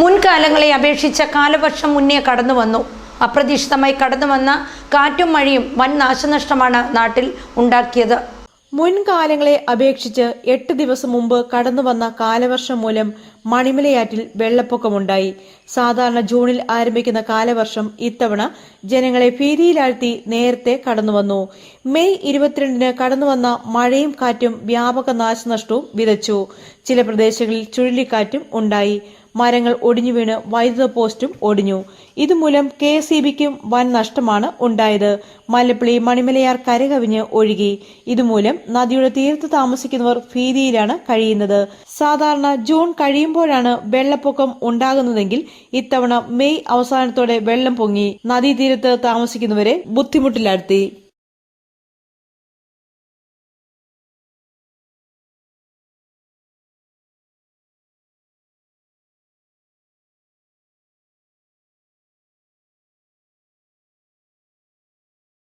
മുൻകാലങ്ങളെ അപേക്ഷിച്ച കാലവർഷം മുന്നേ കടന്നു വന്നു. അപ്രതീക്ഷിതമായി കടന്നു വന്ന കാറ്റും മഴയും വൻ നാശനഷ്ടമാണ് നാട്ടിൽ ഉണ്ടാക്കിയത്. മുൻകാലങ്ങളെ അപേക്ഷിച്ച് എട്ട് ദിവസം മുമ്പ് കടന്നു വന്ന കാലവർഷം മൂലം മണിമലയാറ്റിൽ വെള്ളപ്പൊക്കമുണ്ടായി. സാധാരണ ജൂണിൽ ആരംഭിക്കുന്ന കാലവർഷം ഇത്തവണ ജനങ്ങളെ ഭീതിയിലാഴ്ത്തി നേരത്തെ കടന്നുവന്നു മെയ് ഇരുപത്തിരണ്ടിന് കടന്നുവന്ന മഴയും കാറ്റും വ്യാപക നാശനഷ്ടവും വിതച്ചു. ചില പ്രദേശങ്ങളിൽ ചുഴലിക്കാറ്റും ഉണ്ടായി. മരങ്ങൾ ഒടിഞ്ഞു വീണ് വൈദ്യുത പോസ്റ്റും ഒടിഞ്ഞു. ഇതുമൂലം കെ എസ് ഇ ബിക്കും വൻ നഷ്ടമാണ് ഉണ്ടായത്. മല്ലപ്പള്ളി മണിമലയാർ കരകവിഞ്ഞ് ഒഴുകി. ഇതുമൂലം നദിയുടെ തീരത്ത് താമസിക്കുന്നവർ ഭീതിയിലാണ് കഴിയുന്നത്. സാധാരണ ജൂൺ കഴിയുമ്പോഴാണ് വെള്ളപ്പൊക്കം ഉണ്ടാകുന്നതെങ്കിൽ ഇത്തവണ മെയ് അവസാനത്തോടെ വെള്ളം പൊങ്ങി. നദീതീരത്ത് താമസിക്കുന്നവരെ ബുദ്ധിമുട്ടിലാഴ്ത്തി.